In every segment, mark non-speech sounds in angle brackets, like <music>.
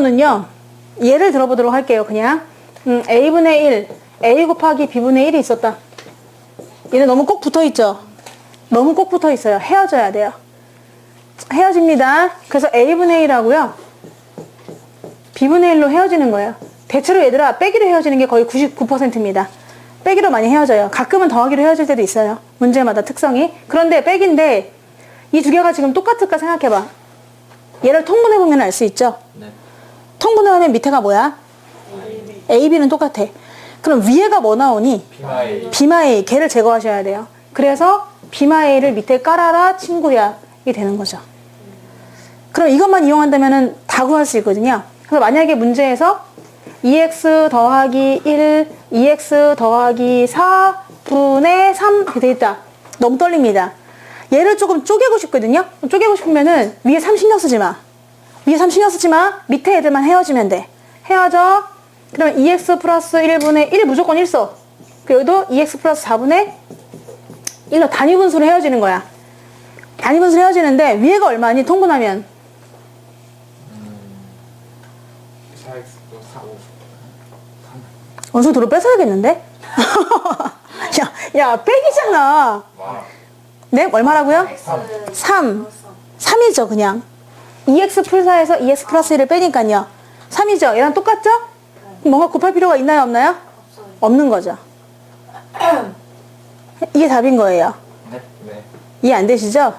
는요 예를 들어보도록 할게요 그냥. 음, a분의 1 a 곱하기 b분의 1이 있었다. 얘는 너무 꼭 붙어있죠? 너무 꼭 붙어있어요. 헤어져야 돼요. 헤어집니다. 그래서 a분의 1하고요. B분의 1로 헤어지는 거예요. 대체로 얘들아 빼기로 헤어지는 게 거의 99%입니다. 빼기로 많이 헤어져요. 가끔은 더하기로 헤어질 때도 있어요. 문제마다 특성이. 그런데 빼기인데 이 두 개가 지금 똑같을까 생각해봐. 얘를 통분해보면 알 수 있죠? 네. 통분을 하면 밑에가 뭐야? A, B는 똑같아. 그럼 위에가 뭐 나오니? 비마이 비마 A, 걔를 제거하셔야 돼요. 그래서 비마 A를 밑에 깔아라 친구야. 이 되는 거죠. 그럼 이것만 이용한다면 다 구할 수 있거든요. 그래서 만약에 문제에서 2x 더하기 1, 2x 더하기 4분의 3 이렇게 돼 있다. 너무 떨립니다. 얘를 조금 쪼개고 싶거든요. 쪼개고 싶으면은 위에 3 신경 쓰지 마. 위에 3 신경 쓰지 마. 밑에 애들만 헤어지면 돼. 헤어져. 그러면 2x 플러스 1분의 1 무조건 1 써. 그 여기도 2x 플러스 4분의 1로 단위 분수로 헤어지는 거야. 단위 분수로 헤어지는데 위에가 얼마니 통분하면 4x 4 5 원소 도로 뺏어야겠는데? <laughs> 야, 야, 빼기잖아. 와 네? 얼마라고요? 3 3. 3이죠, 그냥. 2x 풀사에서 2x 플러스 1을 빼니까요. 3이죠. 얘랑 똑같죠? 뭔가 곱할 필요가 있나요, 없나요? 없는 거죠. <clears throat> 이게 답인 거예요. 네. 네. 이해 안 되시죠?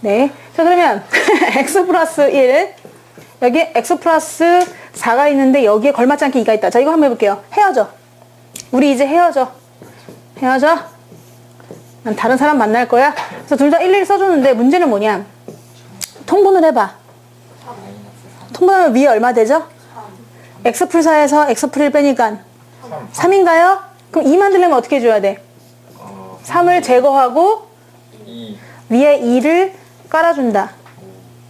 네. 자, 그러면 <laughs> x 플러스 1. 여기 x 플러스 4가 있는데 여기에 걸맞지 않게 2가 있다. 자, 이거 한번 해볼게요. 헤어져. 우리 이제 헤어져. 헤어져. 난 다른 사람 만날 거야. 그래서 둘다 일일이 써줬는데 문제는 뭐냐. 통분을 해봐. 통분하면 위에 얼마 되죠? x 풀 4에서 x 풀 1 빼니까 3 3인가요? 그럼 2 만들려면 어떻게 해줘야 돼? 어, 3을 제거하고 2 위에 2를 깔아준다.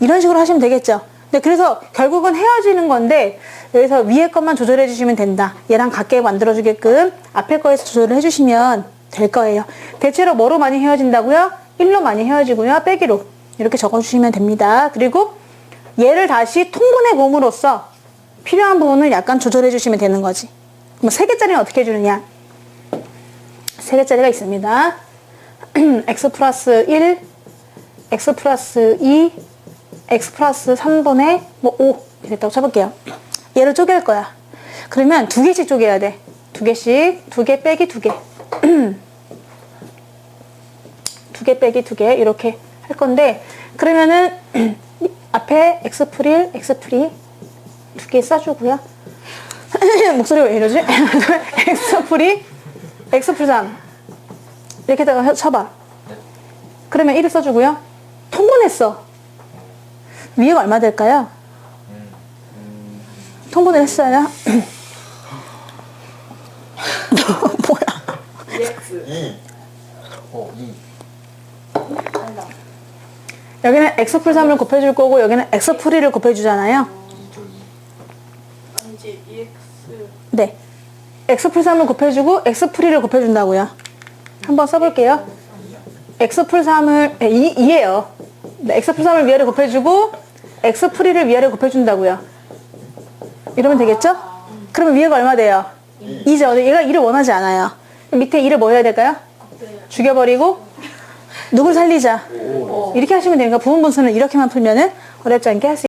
이런 식으로 하시면 되겠죠. 네, 그래서 결국은 헤어지는 건데 여기서 위에 것만 조절해 주시면 된다. 얘랑 같게 만들어 주게끔 앞에 거에서 조절을 해 주시면 될 거예요. 대체로 뭐로 많이 헤어진다고요? 1로 많이 헤어지고요. 빼기로 이렇게 적어 주시면 됩니다. 그리고 얘를 다시 통분해 봄으로써 필요한 부분을 약간 조절해 주시면 되는 거지. 그럼 세 개짜리는 어떻게 해주느냐? 세 개짜리가 있습니다. <clears throat> x 플러스 1, x 플러스 2, x 플러스 3분의 뭐5 됐다고 쳐볼게요. 얘를 쪼갤 거야. 그러면 두 개씩 쪼개야 돼. 두 개씩, 두 개 빼기 두 개. <clears throat> 두 개 빼기 두 개, 이렇게 할 건데, 그러면은, <clears throat> 앞에 x 풀 1, x 풀 2, 두개 써주고요. 목소리가 왜 이러지? x 풀 2, x 풀 3. 이렇게다가 쳐봐. 그러면 1을 써주고요. 통분했어. 위에가 얼마 될까요? 통분을 했어요. <laughs> 뭐야? 2 어, 2 여기는 x 풀 3을 곱해줄 거고 여기는 x 풀 1을 곱해주잖아요. 2죠 2 아니지 EX 네. x 풀 3을 곱해주고 x 풀 1을 곱해준다고요. 한번 써볼게요. x 풀 3을 2, 2예요. 네, x 풀 3을 위아래 곱해주고 x 풀 1을 위아래 곱해준다고요. 이러면 되겠죠? 그러면 위에가 얼마 돼요? 2 죠. 얘가 2를 원하지 않아요. 밑에 2를 뭐 해야 될까요? 죽여버리고 누굴 살리자. 이렇게 하시면 되니까 부분 분수는 이렇게만 풀면은 어렵지 않게 할 수